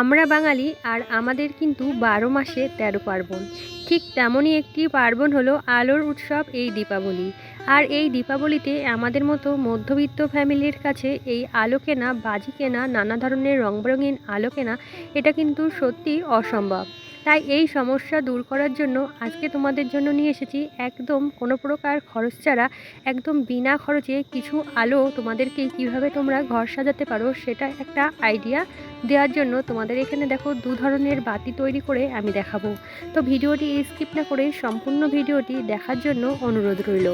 আমরা বাঙালি আর আমাদের কিন্তু বারো মাসে তেরো পার্বণ। ঠিক তেমনই একটি পার্বণ হলো আলোর উৎসব এই দীপাবলি। আর এই দীপাবলিতে আমাদের মতো মধ্যবিত্ত ফ্যামিলির কাছে এই আলো কেনা, বাজি কেনা, নানা ধরনের রং বেরঙিন আলো কেনা, এটা কিন্তু সত্যি অসম্ভব। তাই এই সমস্যা দূর করার জন্য আজকে তোমাদের জন্য নিয়ে এসেছি একদম কোনো প্রকার খরচ ছাড়া, একদম বিনা খরচে কিছু আলো তোমাদেরকে কীভাবে তোমরা ঘর সাজাতে পারো সেটা একটা আইডিয়া দেওয়ার জন্য তোমাদের এখানে দেখো দু ধরনের বাতি তৈরি করে আমি দেখাবো। তো ভিডিওটি স্কিপ না করে সম্পূর্ণ ভিডিওটি দেখার জন্য অনুরোধ রইল।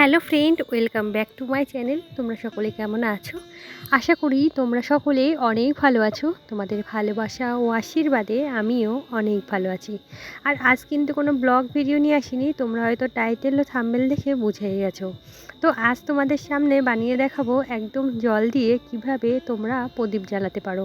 Hello friend, welcome back to my channel. তোমরা সকলে কেমন আছো? আশা করি তোমরা সকলে অনেক ভালো আছো। তোমাদের ভালোবাসা ও আশীর্বাদে আমিও অনেক ভালো আছি। আর আজ কিন্তু কোনো ব্লগ ভিডিও নিয়ে আসিনি, তোমরা হয়তো টাইটেল ও থাম্বেল দেখে বুঝে গেছো। তো আজ তোমাদের সামনে বানিয়ে দেখাবো একদম জল দিয়ে কীভাবে তোমরা প্রদীপ জ্বালাতে পারো।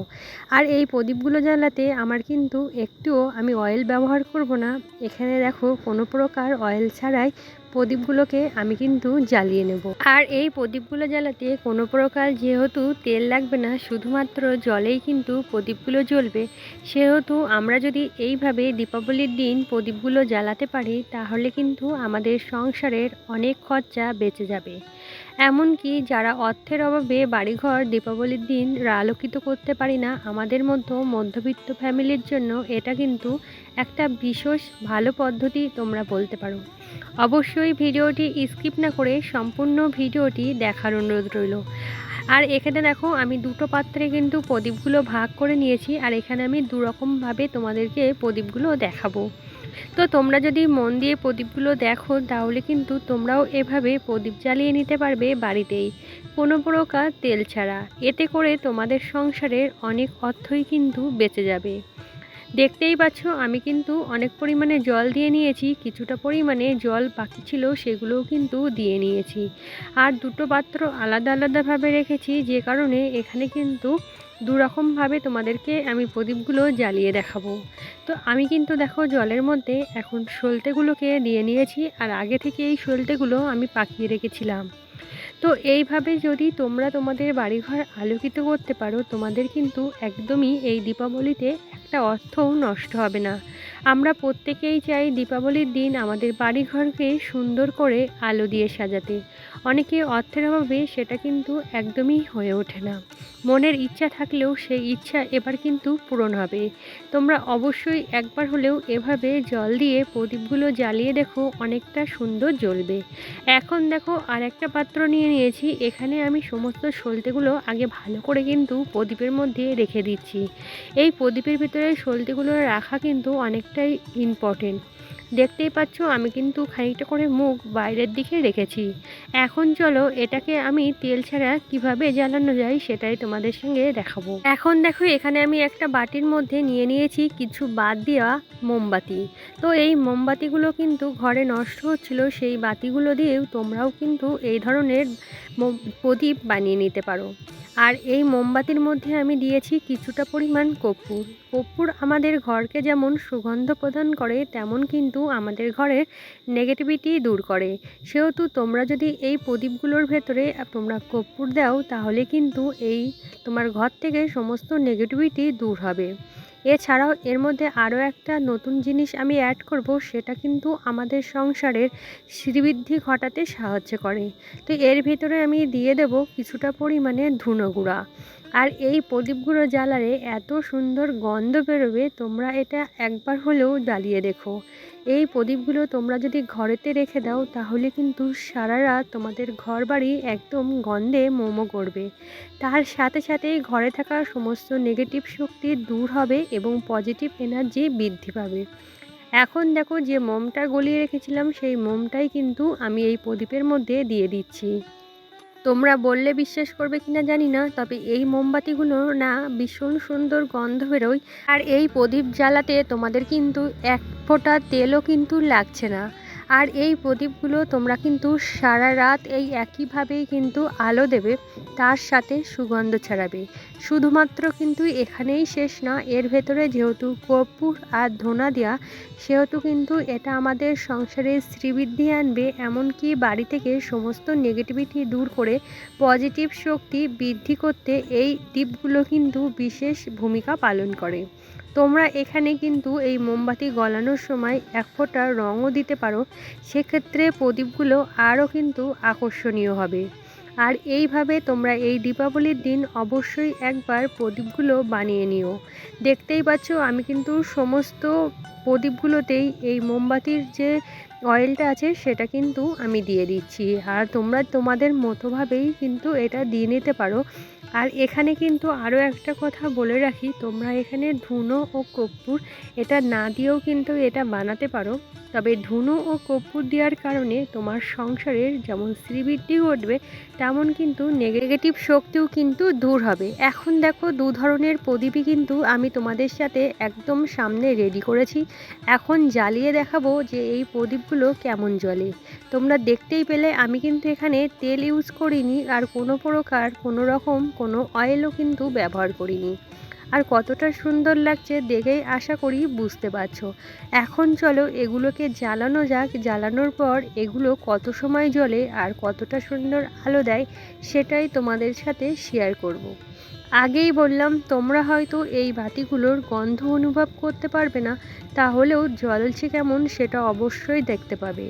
আর এই প্রদীপগুলো জ্বালাতে আমার কিন্তু একটুও আমি অয়েল ব্যবহার করব না। এখানে দেখো কোনো প্রকার অয়েল ছাড়াই প্রদীপগুলোকে আমি কিন্তু জ্বালিয়ে নেব। আর এই প্রদীপগুলো জ্বালাতে কোনো প্রকার যেহেতু তেল লাগবে না, শুধুমাত্র জলেই কিন্তু প্রদীপগুলো জ্বলবে। সেহেতু আমরা যদি এইভাবে দীপাবলির দিন প্রদীপগুলো জ্বালাতে পারি, তাহলে কিন্তু আমাদের সংসারের অনেক খরচা বেঁচে যাবে। এমনকি যারা অর্থের অভাবে বাড়িঘর দীপাবলির দিন আলোকিত করতে পারি না, আমাদের মতো মধ্যবিত্ত ফ্যামিলির জন্য এটা কিন্তু একটা বিশেষ ভালো পদ্ধতি তোমরা বলতে পারো। অবশ্যই ভিডিওটি স্কিপ না করে সম্পূর্ণ ভিডিওটি দেখার অনুরোধ রইল। আর এখানে দেখো, আমি দুটো পাত্রে কিন্তু প্রদীপগুলো ভাগ করে নিয়েছি, আর এখানে আমি দু রকমভাবে তোমাদেরকে প্রদীপগুলো দেখাবো। তো তোমরা যদি মন দিয়ে প্রদীপগুলো দেখো, তাহলে কিন্তু তোমরাও এভাবে প্রদীপ জ্বালিয়ে নিতে পারবে বাড়িতেই। কোনো প্রকার তেল ছাড়া। এতে করে তোমাদের সংসারের অনেক অর্থই কিন্তু বেঁচে যাবে। দেখতেই পাচ্ছ, আমি কিন্তু অনেক পরিমাণে জল দিয়ে নিয়েছি, কিছুটা পরিমাণে জল বাকি ছিল, সেগুলোও কিন্তু দিয়ে নিয়েছি। আর দুটো পাত্র আলাদা আলাদাভাবে রেখেছি, যে কারণে এখানে কিন্তু দু রকমভাবে তোমাদেরকে আমি প্রদীপগুলো জ্বালিয়ে দেখাবো। তো আমি কিন্তু দেখো জলের মধ্যে এখন সলতেগুলোকে দিয়ে নিয়েছি, আর আগে থেকে এই সলতেগুলো আমি পাকিয়ে রেখেছিলাম। তো এইভাবে যদি তোমরা তোমাদের বাড়িঘর আলোকিত করতে পারো, তোমাদের কিন্তু একদমই এই দীপাবলিতে একটা অর্থও নষ্ট হবে না। আমরা প্রত্যেকেই চাই দীপাবলির দিন আমাদের বাড়িঘরকে সুন্দর করে আলো দিয়ে সাজাতে। অনেকে অর্থের অভাবে সেটা কিন্তু একদমই হয়ে ওঠে না। মনের ইচ্ছা থাকলেও সেই ইচ্ছা এবার কিন্তু পূরণ হবে। তোমরা অবশ্যই একবার হলেও এভাবে জল দিয়ে প্রদীপগুলো জ্বালিয়ে দেখো, অনেকটা সুন্দর জ্বলবে। এখন দেখো আর একটা পাত্র নিয়ে নিয়েছি, এখানে আমি সমস্ত সলতেগুলো আগে ভালো করে কিন্তু প্রদীপের মধ্যে রেখে দিচ্ছি। এই প্রদীপের ভিতরে সলতেগুলো রাখা কিন্তু অনেকটাই ইম্পর্টেন্ট দেখতেই পাচ্ছ, আমি কিন্তু খানিকটা করে মুখ বাইরের দিকে রেখেছি। এখন চলো, এটাকে আমি তেল ছাড়া কীভাবে জ্বালানো যায় সেটাই তোমাদের সঙ্গে দেখাবো। এখন দেখো, এখানে আমি একটা বাটির মধ্যে নিয়ে নিয়েছি কিছু বাদ দেওয়া মোমবাতি। তো এই মোমবাতিগুলো কিন্তু ঘরে নষ্ট হচ্ছিল, সেই বাতিগুলো দিয়েও তোমরাও কিন্তু এই ধরনের প্রদীপ বানিয়ে নিতে পারো। আর এই মোমবাতির মধ্যে আমি দিয়েছি কিছুটা পরিমাণ কর্পূর। কর্পূর আমাদের ঘরকে যেমন সুগন্ধ প্রদান করে, তেমন কিন্তু আমাদের ঘরের নেগেটিভিটি দূর করে। সেহেতু তোমরা যদি এই প্রদীপগুলোর ভেতরে তোমরা কর্পূর দাও, তাহলে কিন্তু এই তোমার ঘর থেকে সমস্ত নেগেটিভিটি দূর হবে। এছাড়াও এর মধ্যে আরও একটা নতুন জিনিস আমি অ্যাড করব, সেটা কিন্তু আমাদের সংসারের শ্রীবৃদ্ধি ঘটাতে সাহায্য করে। তো এর ভিতরে আমি দিয়ে দেব কিছুটা পরিমাণে ধুনো গুঁড়া। আর এই প্রদীপগুলো জ্বালালে এত সুন্দর গন্ধ বেরোবে, তোমরা এটা একবার হলেও জ্বালিয়ে দেখো। এই প্রদীপগুলো তোমরা যদি ঘরেতে রেখে দাও, তাহলে কিন্তু সারা রাত তোমাদের ঘর বাড়ি একদম গন্ধে মোমো করবে। তার সাথে সাথেই ঘরে থাকা সমস্ত নেগেটিভ শক্তি দূর হবে এবং পজিটিভ এনার্জি বৃদ্ধি পাবে। এখন দেখো যে মোমটা গলিয়ে রেখেছিলাম, সেই মোমটাই কিন্তু আমি এই প্রদীপের মধ্যে দিয়ে দিচ্ছি। তোমরা বললে বিশ্বাস করবে কিনা জানি না, তবে এই মোমবাতিগুলো না ভীষণ সুন্দর গন্ধ বেরোয়। আর এই প্রদীপ জ্বালাতে তোমাদের কিন্তু এক ফোঁটা তেলও কিন্তু লাগছে না। আর এই প্রদীপগুলো তোমরা কিন্তু সারা রাত এই একইভাবেই কিন্তু আলো দেবে, তার সাথে সুগন্ধ ছড়াবে। শুধুমাত্র কিন্তু এখানেই শেষ না, এর ভেতরে যেহেতু কর্পূর আর ধোনা দেওয়া সেহেতু কিন্তু এটা আমাদের সংসারে শ্রীবৃদ্ধি আনবে, এমনকি বাড়ি থেকে সমস্ত নেগেটিভিটি দূর করে পজিটিভ শক্তি বৃদ্ধি করতে এই দ্বীপগুলো কিন্তু বিশেষ ভূমিকা পালন করে। তোমরা এখানে কিন্তু এই মোমবাতি গলানোর সময় এক ফোঁটা রঙও দিতে পারো। সেক্ষেত্রে প্রদীপগুলো আরও কিন্তু আকর্ষণীয় হবে। আর এইভাবে তোমরা এই দীপাবলির দিন অবশ্যই একবার প্রদীপগুলো বানিয়ে নিও। দেখতেই পাচ্ছ, আমি কিন্তু সমস্ত প্রদীপগুলোতেই এই মোমবাতির যে অয়েলটা আছে, সেটা কিন্তু আমি দিয়ে দিচ্ছি। আর তোমরা তোমাদের মতোভাবেই কিন্তু এটা দিয়ে নিতে পারো। আর এখানে কিন্তু আরও একটা কথা বলে রাখি, তোমরা এখানে ধুনো ও কর্পূর, এটা না দিয়েও কিন্তু এটা বানাতে পারো। তবে ধুনো ও কর্পূর দেওয়ার কারণে তোমার সংসারের যেমন শ্রীবৃদ্ধি ঘটবে, তেমন কিন্তু নেগেটিভ শক্তিও কিন্তু দূর হবে। এখন দেখো দু ধরনের প্রদীপই কিন্তু আমি তোমাদের সাথে একদম সামনে রেডি করেছি। এখন জ্বালিয়ে দেখাবো যে এই প্রদীপগুলো কেমন জ্বলে। তোমরা দেখতেই পেলে আমি কিন্তু এখানে তেল ইউজ করিনি, আর কোনো প্রকার কোনো রকম কোনো অয়েলও কিন্তু ব্যবহার করিনি। আর কতটা সুন্দর লাগছে দেখেই আশা করি বুঝতে পারছ। এখন চলো এগুলোকে জ্বালানো যাক। জ্বালানোর পর এগুলো কত সময় জ্বলে আর কতটা সুন্দর আলো দেয় সেটাই তোমাদের সাথে শেয়ার করব। আগেই বললাম, তোমরা হয়তো এই বাতিগুলোর গন্ধ অনুভব করতে পারবে না। তাহলেও জ্বলছে কেমন সেটা অবশ্যই দেখতে পাবে।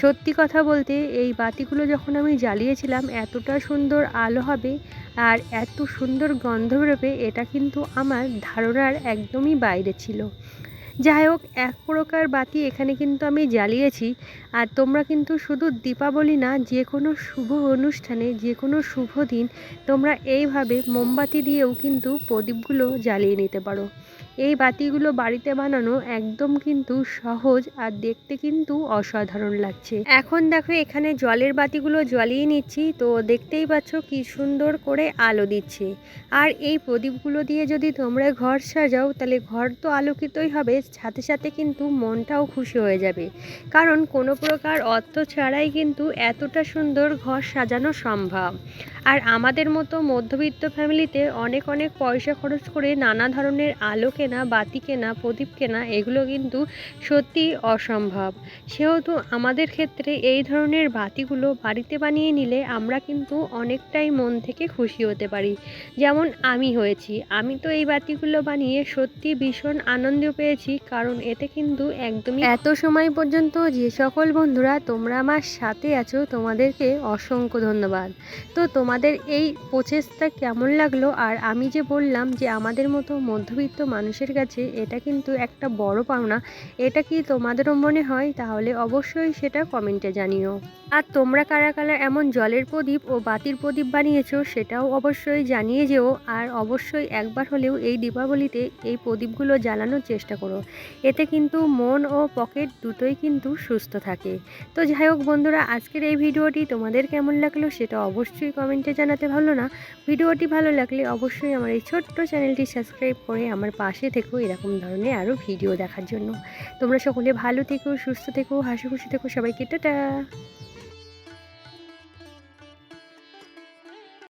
সত্যি কথা বলতে এই বাতিগুলো যখন আমি জ্বালিয়েছিলাম, এতটা সুন্দর আলো হবে আর এত সুন্দর গন্ধ বেরোবে, এটা কিন্তু আমার ধারণার একদমই বাইরে ছিল। যাই হোক, এক প্রকার বাতি এখানে কিন্তু আমি জ্বালিয়েছি। আর তোমরা কিন্তু শুধু দীপাবলি না যে কোনো শুভ অনুষ্ঠানে যে কোনো শুভ দিন, তোমরা এইভাবে মোমবাতি দিয়েও কিন্তু প্রদীপগুলো জ্বালিয়ে নিতে পারো। এই বাতিগুলো বাড়িতে বানানো একদম কিন্তু সহজ আর দেখতে কিন্তু অসাধারণ লাগছে। এখন দেখো এখানে জলের বাতিগুলো জ্বালিয়ে নিচ্ছি, তো দেখতেই পাচ্ছ কি সুন্দর করে আলো দিচ্ছে। আর এই প্রদীপগুলো দিয়ে যদি তোমরা ঘর সাজাও, তাহলে ঘর তো আলোকিতই হবে, সাথে সাথে কিন্তু মনটাও খুশি হয়ে যাবে। কারণ কোনো প্রকার অর্থ ছাড়াই কিন্তু এতটা সুন্দর ঘর সাজানো সম্ভব। আর আমাদের মতো মধ্যবিত্ত ফ্যামিলিতে অনেক অনেক পয়সা খরচ করে নানা ধরনের আলো কেনা, বাতি কেনা, প্রদীপ কেনা, এগুলো কিন্তু সত্যি অসম্ভব। সেহেতু আমাদের ক্ষেত্রে এই ধরনের বাতিগুলো বাড়িতে বানিয়ে নিলে আমরা কিন্তু অনেকটাই মন থেকে খুশি হতে পারি। যেমন আমি হয়েছি। আমি তো এই বাতিগুলো বানিয়ে সত্যি ভীষণ আনন্দ পেয়েছি, কারণ এতে কিন্তু একদমই এত সময় পর্যন্ত যে সকল বন্ধুরা তোমরা আমার সাথে আছো, তোমাদেরকে অসংখ্য ধন্যবাদ। তো তোমাদের এই প্রচেষ্টা কেমন লাগল? আর আমি যে বললাম যে আমাদের মতো মধ্যবিত্ত মানুষের কাছে এটা কিন্তু একটা বড় পাওনা। এটা কি তোমাদেরও মনে হয়? তাহলে অবশ্যই সেটা কমেন্টে জানিও। আর তোমরা কারা কারা এমন জলের প্রদীপ ও বাতির প্রদীপ বানিয়েছো সেটাও অবশ্যই জানিয়ে যেও। আর অবশ্যই একবার হলেও এই দীপাবলিতে এই প্রদীপগুলো জ্বালানোর চেষ্টা করো। এতে কিন্তু মন ও পকেট দুটোই কিন্তু সুস্থ থাকে। তো যাই হোক বন্ধুরা, আজকের এই ভিডিওটি তোমাদের কেমন লাগল সেটা অবশ্যই কমেন্টে জানাতে ভালো না। ভিডিওটি ভালো লাগলে অবশ্যই আমার এই ছোট্ট চ্যানেলটি সাবস্ক্রাইব করে আমার পাশে থেকো, এরকম ধরনের আরও ভিডিও দেখার জন্য। তোমরা সকলে ভালো থেকো, সুস্থ থেকো, হাসি খুশি থেকো সবাইকে, টাটা!